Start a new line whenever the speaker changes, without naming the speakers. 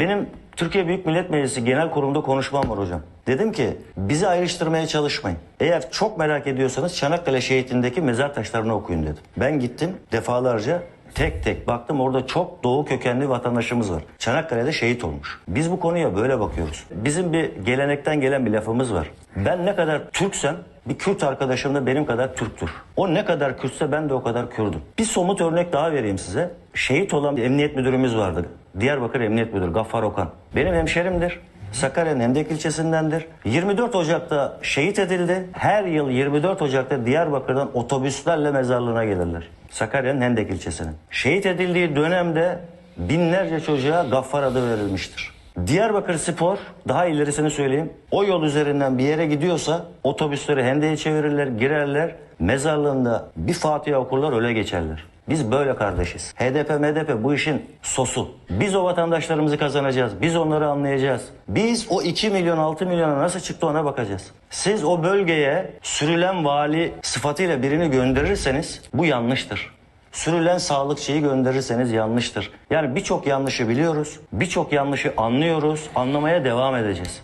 Benim Türkiye Büyük Millet Meclisi Genel Kurulu'nda konuşmam var hocam. Dedim ki bizi ayrıştırmaya çalışmayın. Eğer çok merak ediyorsanız Çanakkale şehitindeki mezar taşlarını okuyun dedim. Ben gittim defalarca tek tek baktım orada çok doğu kökenli vatandaşımız var. Çanakkale'de şehit olmuş. Biz bu konuya böyle bakıyoruz. Bizim bir gelenekten gelen bir lafımız var. Ben ne kadar Türksem bir Kürt arkadaşım da benim kadar Türktür. O ne kadar Kürtse ben de o kadar Kürdüm. Bir somut örnek daha vereyim size. Şehit olan emniyet müdürümüz vardı. Diyarbakır Emniyet Müdürü Gaffar Okan. Benim hemşerimdir. Sakarya'nın Hendek ilçesindendir. 24 Ocak'ta şehit edildi. Her yıl 24 Ocak'ta Diyarbakır'dan otobüslerle mezarlığına gelirler. Sakarya'nın Hendek ilçesinin. Şehit edildiği dönemde binlerce çocuğa Gaffar adı verilmiştir. Diyarbakır Spor daha ilerisini söyleyeyim. O yol üzerinden bir yere gidiyorsa otobüsleri hendeye çevirirler, girerler. Mezarlığında bir Fatiha okurlar öyle geçerler. Biz böyle kardeşiz. HDP, MDP bu işin sosu. Biz o vatandaşlarımızı kazanacağız. Biz onları anlayacağız. Biz o 2 milyon 6 milyona nasıl çıktı ona bakacağız. Siz o bölgeye sürülen vali sıfatıyla birini gönderirseniz bu yanlıştır. Sürülen sağlıkçıyı gönderirseniz yanlıştır. Yani birçok yanlışı biliyoruz, birçok yanlışı anlıyoruz, anlamaya devam edeceğiz.